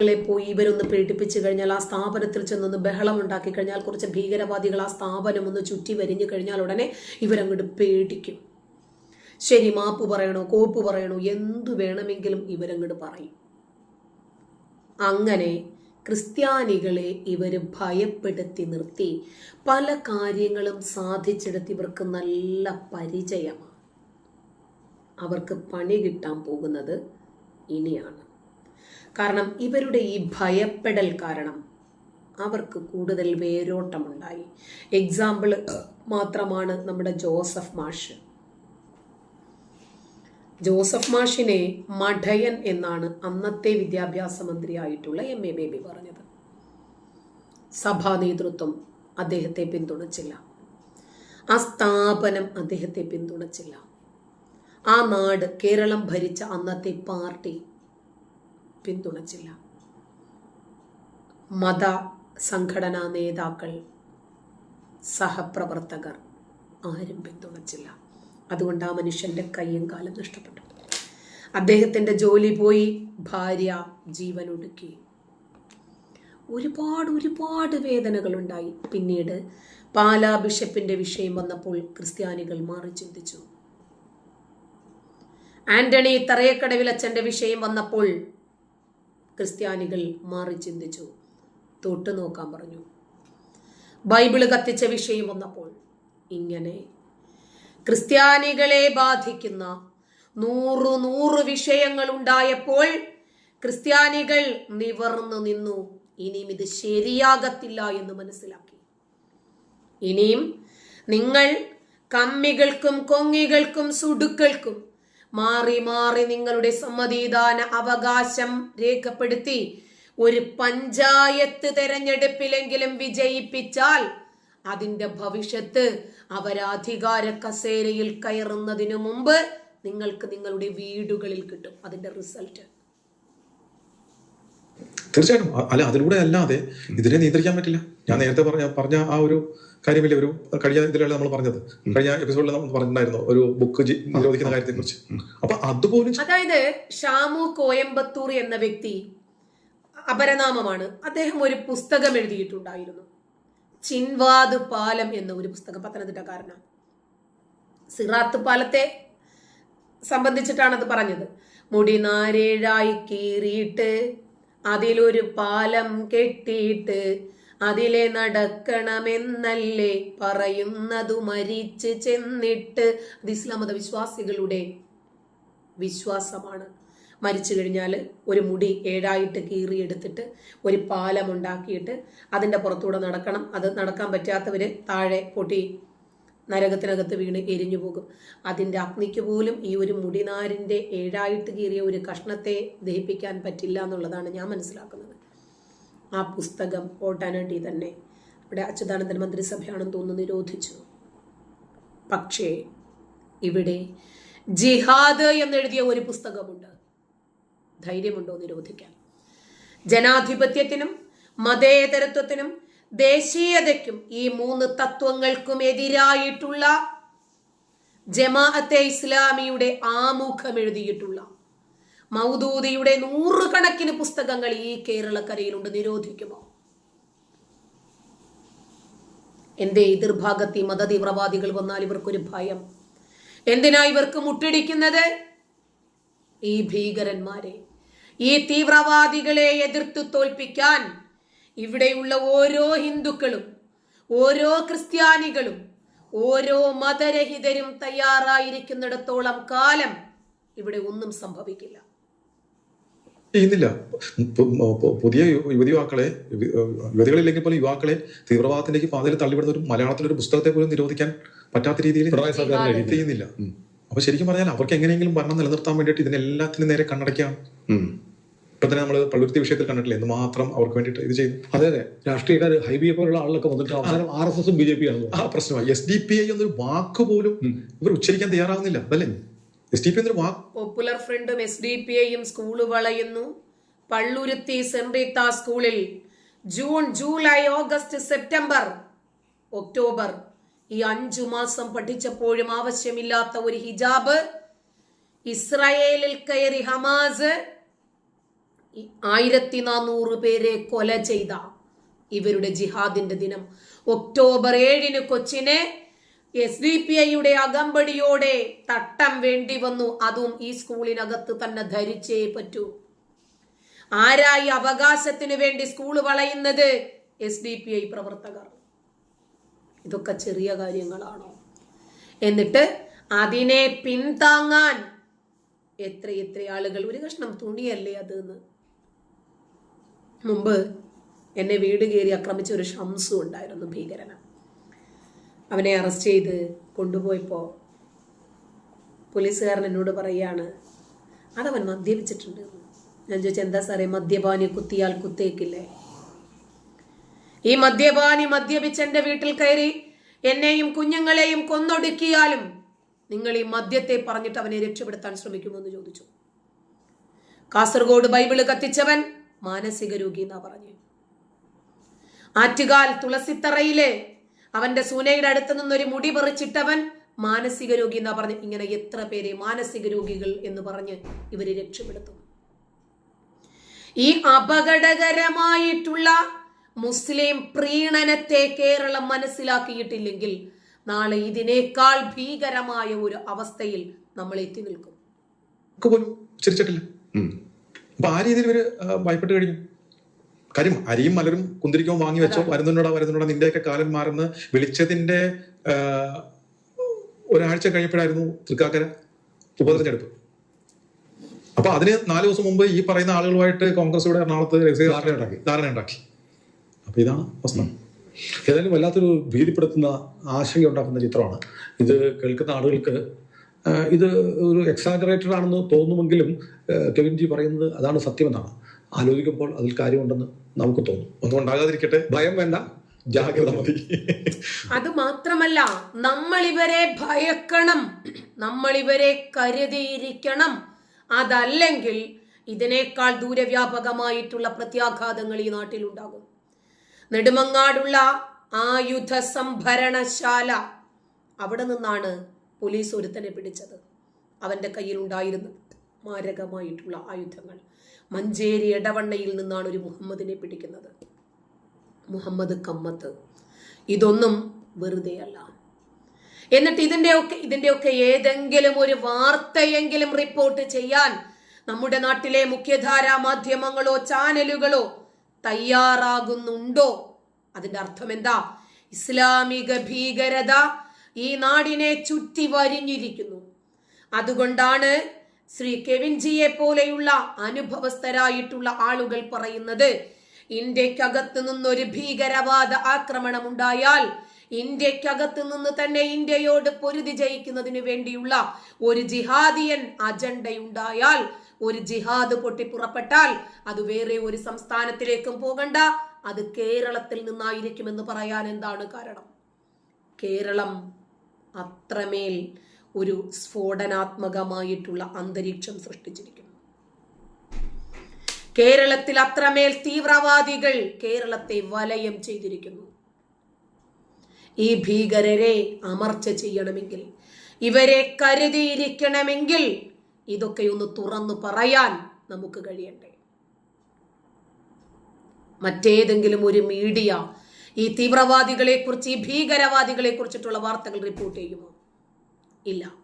പോയി ഇവരൊന്ന് പീഡിപ്പിച്ചു കഴിഞ്ഞാൽ ആ സ്ഥാപനത്തിൽ ചെന്നൊന്ന് ബഹളം ഉണ്ടാക്കി കഴിഞ്ഞാൽ കുറച്ച് ഭീകരവാദികൾ ആ സ്ഥാപനം ഒന്ന് ചുറ്റി വരിഞ്ഞു കഴിഞ്ഞാൽ ഉടനെ ഇവരങ്ങോട്ട് പേടിക്കും. ശരി മാപ്പ് പറയണോ കോപ്പ് പറയണോ എന്തു വേണമെങ്കിലും ഇവരങ്ങോട്ട് പറയും. അങ്ങനെ ക്രിസ്ത്യാനികളെ ഇവർ ഭയപ്പെടുത്തി നിർത്തി. പല കാര്യങ്ങളും സാധിച്ചെടുത്ത് ഇവർക്ക് നല്ല പരിചയമാണ്. അവർക്ക് പണി കിട്ടാൻ പോകുന്നത് ഇനിയാണ്. കാരണം ഇവരുടെ ഈ ഭയപ്പെടൽ കാരണം അവർക്ക് കൂടുതൽ വേരോട്ടമുണ്ടായി. എക്സാമ്പിൾ മാത്രമാണ് നമ്മുടെ ജോസഫ് മാഷ്. ജോസഫ് മാഷിനെ മഠയൻ എന്നാണ് അന്നത്തെ വിദ്യാഭ്യാസ മന്ത്രിയായിട്ടുള്ള എം എ ബേബി പറഞ്ഞത്. സഭാ നേതൃത്വം അദ്ദേഹത്തെ പിന്തുണച്ചില്ല. ആ സ്ഥാപനം അദ്ദേഹത്തെ പിന്തുണച്ചില്ല. ആ നാട് കേരളം ഭരിച്ച അന്നത്തെ പാർട്ടി പിന്തുണച്ചില്ല. മത സംഘടനാ നേതാക്കൾ സഹപ്രവർത്തകർ ആരും പിന്തുണച്ചില്ല. അതുകൊണ്ട് ആ മനുഷ്യന്റെ കയ്യും കാലം നഷ്ടപ്പെട്ടു. അദ്ദേഹത്തിന്റെ ജോലി പോയി ഭാര്യ ജീവൻ ഒടുക്കി. ഒരുപാട് ഒരുപാട് വേദനകളുണ്ടായി പിന്നീട് പാലാ ബിഷപ്പിന്റെ വിഷയം വന്നപ്പോൾ ക്രിസ്ത്യാനികൾ മാറി ചിന്തിച്ചു. ആന്റണി തറയക്കടവിലച്ചന്റെ വിഷയം വന്നപ്പോൾ ക്രിസ്ത്യാനികൾ മാറി ചിന്തിച്ചു. തൊട്ടു നോക്കാൻ പറഞ്ഞു. ബൈബിൾ കത്തിച്ച വിഷയം വന്നപ്പോൾ ഇങ്ങനെ ക്രിസ്ത്യാനികളെ ബാധിക്കുന്ന നൂറ് നൂറ് വിഷയങ്ങൾ ഉണ്ടായപ്പോൾ ക്രിസ്ത്യാനികൾ നിവർന്നു നിന്നു. ഇനിയും ഇത് ശരിയാകത്തില്ല എന്ന് മനസ്സിലാക്കി. ഇനിയും നിങ്ങൾ കമ്മികൾക്കും കൊങ്ങികൾക്കും സുടുക്കൾക്കും മാറി മാറി നിങ്ങളുടെ സമ്മതിദാന അവകാശം രേഖപ്പെടുത്തി. ഒരു പഞ്ചായത്ത് തെരഞ്ഞെടുപ്പിലെങ്കിലും വിജയിപ്പിച്ചാൽ അതിന്റെ ഭവിഷ്യത്ത് അവരധികാര കസേരയിൽ കയറുന്നതിനു മുമ്പ് നിങ്ങൾക്ക് നിങ്ങളുടെ വീടുകളിൽ കിട്ടും. അതിന്റെ റിസൾട്ട്. തീർച്ചയായിട്ടും. അ- അല്ല അതിലൂടെ അല്ലാതെ ഇതിനെ നിയന്ത്രിക്കാൻ പറ്റില്ല. ഞാൻ നേരത്തെ പറഞ്ഞ പറഞ്ഞ ആ ഒരു കാര്യമില്ല ഒരു കഴിഞ്ഞ ഇതിലല്ല നമ്മൾ പറഞ്ഞത്. കഴിഞ്ഞ എപ്പിസോഡിൽ നമ്മൾ പറഞ്ഞിട്ടുണ്ടായിരുന്നു ഒരു ബുക്ക് നിരോധിക്കുന്ന കാര്യത്തെ കുറിച്ച് അപ്പൊ അതുപോലും അതായത് ഷാമു കോയമ്പത്തൂർ എന്ന വ്യക്തി അപരനാമമാണ്. അദ്ദേഹം ഒരു പുസ്തകം എഴുതിയിട്ടുണ്ടായിരുന്നു. ചിൻവാദ് പാലം എന്ന ഒരു പുസ്തകം പത്തനംതിട്ടക്കാരനാണ്. സിറാത്ത് പാലത്തെ സംബന്ധിച്ചിട്ടാണ് അത് പറഞ്ഞത്. മുടി നാരേഴായി കീറിയിട്ട് അതിലൊരു പാലം കെട്ടിയിട്ട് അതിലെ നടക്കണമെന്നല്ലേ പറയുന്നതു മരിച്ച് ചെന്നിട്ട് അത് ഇസ്ലാം മത വിശ്വാസികളുടെ വിശ്വാസമാണ്. മരിച്ചു കഴിഞ്ഞാൽ ഒരു മുടി ഏഴായിട്ട് കീറിയെടുത്തിട്ട് ഒരു പാലം ഉണ്ടാക്കിയിട്ട് അതിന്റെ പുറത്തൂടെ നടക്കണം. അത് നടക്കാൻ പറ്റാത്തവർ താഴെ പൊട്ടി നരകത്തിനകത്ത് വീണ് എരിഞ്ഞു പോകും. അതിന്റെ അഗ്നിക്ക് പോലും ഈ ഒരു മുടിനാരിന്റെ ഏഴായിട്ട് കീറിയ ഒരു കഷ്ണത്തെ ദഹിപ്പിക്കാൻ പറ്റില്ല എന്നുള്ളതാണ് ഞാൻ മനസ്സിലാക്കുന്നത്. ആ പുസ്തകം ഓട്ടാനട്ടി തന്നെ ഇവിടെ അച്യുതാനന്ദൻ മന്ത്രിസഭയാണെന്ന് തോന്നുന്നു നിരോധിച്ചു. പക്ഷേ ഇവിടെ ജിഹാദ് എന്നെഴുതിയ ഒരു പുസ്തകമുണ്ട്. ധൈര്യമുണ്ടോ നിരോധിക്കാൻ? ജനാധിപത്യത്തിനും മതേതരത്വത്തിനും ദേശീയതയ്ക്കും ഈ മൂന്ന് തത്വങ്ങൾക്കും എതിരായിട്ടുള്ള ജമാഅത്തെ ഇസ്ലാമിയുടെ ആമുഖം എഴുതിയിട്ടുള്ള മൗദൂദിയുടെ നൂറുകണക്കിന് പുസ്തകങ്ങൾ ഈ കേരളക്കരയിലുണ്ട്. നിരോധിക്കുമോ? എന്റെ എതിർഭാഗത്ത് ഈ മതതീവ്രവാദികൾ വന്നാൽ ഇവർക്കൊരു ഭയം. എന്തിനാ ഇവർക്ക് മുട്ടിടിക്കുന്നത്? ഈ ഭീകരന്മാരെ. ഈ തീവ്രവാദികളെ എതിർത്ത് തോൽപ്പിക്കാൻ ഇവിടെയുള്ള ഓരോ ഹിന്ദുക്കളും ഓരോ ക്രിസ്ത്യാനികളും ഓരോ മതരഹിതരും തയ്യാറായിരിക്കുന്നിടത്തോളം കാലം ഇവിടെ ഒന്നും സംഭവിക്കില്ല. ചെയ്യുന്നില്ല. പുതിയ യുവതി യുവാക്കളെ യുവ- യുവതികളില്ലെങ്കിൽ പോലും യുവാക്കളെ തീവ്രവാദത്തിലേക്ക് പാതയിൽ തള്ളിവിടുന്ന ഒരു മലയാളത്തിലൊരു പുസ്തകത്തെ പോലും നിരോധിക്കാൻ പറ്റാത്ത രീതിയിൽ. ചെയ്യുന്നില്ല. അപ്പൊ ശരിക്കും പറഞ്ഞാൽ അവർക്ക് എങ്ങനെയെങ്കിലും ഭരണം നിലനിർത്താൻ വേണ്ടിയിട്ട് ഇതിനെല്ലാത്തിനും നേരെ കണ്ണടയ്ക്കാം. ഇപ്പൊ തന്നെ നമ്മൾ പള്ളുരുത്തി വിഷയത്തിൽ കണ്ടിട്ടില്ല? എന്ന് മാത്രം അവർക്ക് വേണ്ടിയിട്ട് ഇത് ചെയ്തു. അതെ അതെ. രാഷ്ട്രീയക്കാർ ഹൈബിയെ പോലുള്ള ആളുകളൊക്കെ വന്നിട്ട് അവസാനം ആർ എസ് എസും ബി ജെ പി ആണ് ആ പ്രശ്നമായി. എസ് ഡി പി ഐ എന്നൊരു വാക്ക് പോലും ഇവർ ഉച്ചരിക്കാൻ തയ്യാറാകുന്നില്ല അതല്ലേ? എസ് ഡി പി എന്നൊരു വാക്ക് പോപ്പുലർ ഫ്രണ്ടും എസ് ഡി പി ഐയും സ്കൂൾ വളയുന്നു. പള്ളുരുത്തി സെൻറീത്ത സ്കൂളിൽ June July August September October. ഈ അഞ്ചു മാസം പഠിച്ചപ്പോഴും ആവശ്യമില്ലാത്ത ഒരു ഹിജാബ്. ഇസ്രായേലിൽ കയറി ഹമാസ് ആയിരത്തി നാനൂറ് പേരെ കൊല ചെയ്ത ഇവരുടെ ജിഹാദിന്റെ ദിനം. ഒക്ടോബർ ഏഴിന് കൊച്ചിനെ എസ് ഡി പി ഐയുടെ അകമ്പടിയോടെ തട്ടം വേണ്ടി വന്നു. അതും ഈ സ്കൂളിനകത്ത് തന്നെ ധരിച്ചേ പറ്റൂ. ആരായി അവകാശത്തിന് വേണ്ടി സ്കൂൾ വളയുന്നത് എസ് ഡി പി ഐ പ്രവർത്തകർ. ഇതൊക്കെ ചെറിയ കാര്യങ്ങളാണോ? എന്നിട്ട് അതിനെ പിന്താങ്ങാൻ എത്ര എത്ര ആളുകൾ? ഒരു കഷ്ണം തുണിയല്ലേ അത് എന്ന് മുമ്പ് എന്നെ വീട് കയറി ആക്രമിച്ച ഒരു ഷംസു ഉണ്ടായിരുന്നു ഭീകരന. അവനെ അറസ്റ്റ് ചെയ്ത് കൊണ്ടുപോയപ്പോൾ പോലീസുകാരൻ എന്നോട് പറയുകയാണ് അതവൻ മദ്യപിച്ചിട്ടുണ്ട്. ഞാൻ ചോദിച്ചു എന്താ സാറേ മദ്യപാനി കുത്തിയാൽ കുത്തേക്കില്ലേ? ഈ മദ്യപാനി മദ്യപിച്ച് എന്റെ വീട്ടിൽ കയറി എന്നെയും കുഞ്ഞുങ്ങളെയും കൊന്നൊടുക്കിയാലും നിങ്ങൾ ഈ മദ്യത്തെ പറഞ്ഞിട്ട് അവനെ രക്ഷപ്പെടുത്താൻ ശ്രമിക്കുമോ എന്ന് ചോദിച്ചു. കാസർഗോഡ് ബൈബിൾ കത്തിച്ചവൻ മാനസിക രോഗി എന്നാ പറഞ്ഞു. ആറ്റുകാൽ തുളസിത്തറയിലെ അവന്റെ സൂനയുടെ അടുത്ത് നിന്നൊരു മുടി പറിച്ചിട്ടവൻ മാനസിക രോഗി എന്നാ പറഞ്ഞു ഇങ്ങനെ എത്ര പേരെ മാനസിക രോഗികൾ എന്ന് പറഞ്ഞ് ഇവരെ രക്ഷപ്പെടുത്തും. ഈ അപകടകരമായിട്ടുള്ള മുസ്ലിം പ്രീണനത്തെ കേരളം മനസ്സിലാക്കിയിട്ടില്ലെങ്കിൽ നാളെ ഇതിനേക്കാൾ ഭീകരമായ ഒരു അവസ്ഥയിൽ നമ്മൾ എത്തി നിൽക്കും. ചിരിച്ചിട്ടില്ല. അപ്പൊ ആ രീതിയിൽ ഇവർ ഭയപ്പെട്ട് കഴിഞ്ഞു. കാര്യം അരിയും മലരും കുന്തിരിക്കവും വാങ്ങി വെച്ചോ വരുന്നുണ്ടോടാ വരുന്നുണ്ടോ നിന്റെയൊക്കെ കാലം മാറുന്ന. വിളിച്ചതിന്റെ ഒരാഴ്ച കഴിഞ്ഞപ്പോഴായിരുന്നു തൃക്കാക്കര ഉപതെരഞ്ഞെടുപ്പ്. അപ്പൊ അതിന് നാല് ദിവസം മുമ്പ് ഈ പറയുന്ന ആളുകളുമായിട്ട് കോൺഗ്രസ് ഇവിടെ എറണാകുളത്ത് ധാരണ ഉണ്ടാക്കി. ധാരണ ഉണ്ടാക്കി അപ്പൊ ഇതാണ് അവസ്ഥ ഏതായാലും വല്ലാത്തൊരു ഭീതിപ്പെടുത്തുന്ന ആശങ്ക ഉണ്ടാക്കുന്ന ചിത്രമാണ്. ഇത് കേൾക്കുന്ന ആളുകൾക്ക് ഇത് ഒരു എക്സാജറേറ്റഡ് ആണെന്ന് തോന്നുമെങ്കിലും കെവിൻജി കെവിൻ ജി പറയുന്നത് അതാണ് സത്യമെന്നാണ്. ആലോചിക്കുമ്പോൾ അതിൽ കാര്യമുണ്ടെന്ന് നമുക്ക് തോന്നും. ഒന്നും ഉണ്ടാകാതിരിക്കട്ടെ ഭയം വേണ്ട. ജാഗ്രത മതി. അത് മാത്രമല്ല നമ്മൾ ഇവരെ ഭയക്കണം. നമ്മൾ ഇവരെ കരുതിയിരിക്കണം. അതല്ലെങ്കിൽ ഇതിനേക്കാൾ ദൂരവ്യാപകമായിട്ടുള്ള പ്രത്യാഘാതങ്ങൾ ഈ നാട്ടിലുണ്ടാകും. നെടുമങ്ങാടുള്ള ആയുധ സംഭരണശാല അവിടെ നിന്നാണ് പോലീസ് ഒരുത്തനെ പിടിച്ചത്. അവന്റെ കയ്യിലുണ്ടായിരുന്ന മാരകമായിട്ടുള്ള ആയുധങ്ങൾ. മഞ്ചേരി എടവണ്ണയിൽ നിന്നാണ് ഒരു മുഹമ്മദിനെ പിടിക്കുന്നത്. മുഹമ്മദ് കമ്മത്ത്. ഇതൊന്നും വെറുതെയല്ല. എന്നിട്ട് ഇതിന്റെയൊക്കെ ഇതിന്റെയൊക്കെ ഏതെങ്കിലും ഒരു വാർത്തയെങ്കിലും റിപ്പോർട്ട് ചെയ്യാൻ നമ്മുടെ നാട്ടിലെ മുഖ്യധാരാ മാധ്യമങ്ങളോ ചാനലുകളോ തയ്യാറാകുന്നുണ്ടോ? അതിന്റെ അർത്ഥം എന്താ ഇസ്ലാമിക ഭീകരത ഈ നാടിനെ ചുറ്റി വരിഞ്ഞിരിക്കുന്നു. അതുകൊണ്ടാണ് ശ്രീ കെവിൻജിയെ പോലെയുള്ള അനുഭവസ്ഥരായിട്ടുള്ള ആളുകൾ പറയുന്നത് ഇന്ത്യക്കകത്ത് നിന്നൊരു ഭീകരവാദ ആക്രമണം ഉണ്ടായാൽ ഇന്ത്യക്കകത്ത് നിന്ന് തന്നെ ഇന്ത്യയോട് പൊരുതി ജയിക്കുന്നതിന് വേണ്ടിയുള്ള ഒരു ജിഹാദിയൻ അജണ്ടയുണ്ടായാൽ ഒരു ജിഹാദ് പൊട്ടിപ്പുറപ്പെട്ടാൽ അത് വേറെ ഒരു സംസ്ഥാനത്തിലേക്കും പോകണ്ട അത് കേരളത്തിൽ നിന്നായിരിക്കുമെന്ന് പറയാൻ എന്താണ് കാരണം? കേരളം അത്രമേൽ ഒരു സ്ഫോടനാത്മകമായിട്ടുള്ള അന്തരീക്ഷം സൃഷ്ടിച്ചിരിക്കുന്നു. കേരളത്തിൽ അത്രമേൽ തീവ്രവാദികൾ കേരളത്തെ വലയം ചെയ്തിരിക്കുന്നു. ഈ ഭീകരരെ അമർച്ച ചെയ്യണമെങ്കിൽ ഇവരെ കരുതിയിരിക്കണമെങ്കിൽ ഇതൊക്കെ ഒന്ന് തുറന്നു പറയാൻ നമുക്ക് കഴിയണ്ടേ മറ്റേതെങ്കിലും ഒരു മീഡിയ ഈ തീവ്രവാദികളെ കുറിച്ച് ഈ ഭീകരവാദികളെ കുറിച്ചിട്ടുള്ള വാർത്തകൾ റിപ്പോർട്ട് ചെയ്യുമോ? ഇല്ല.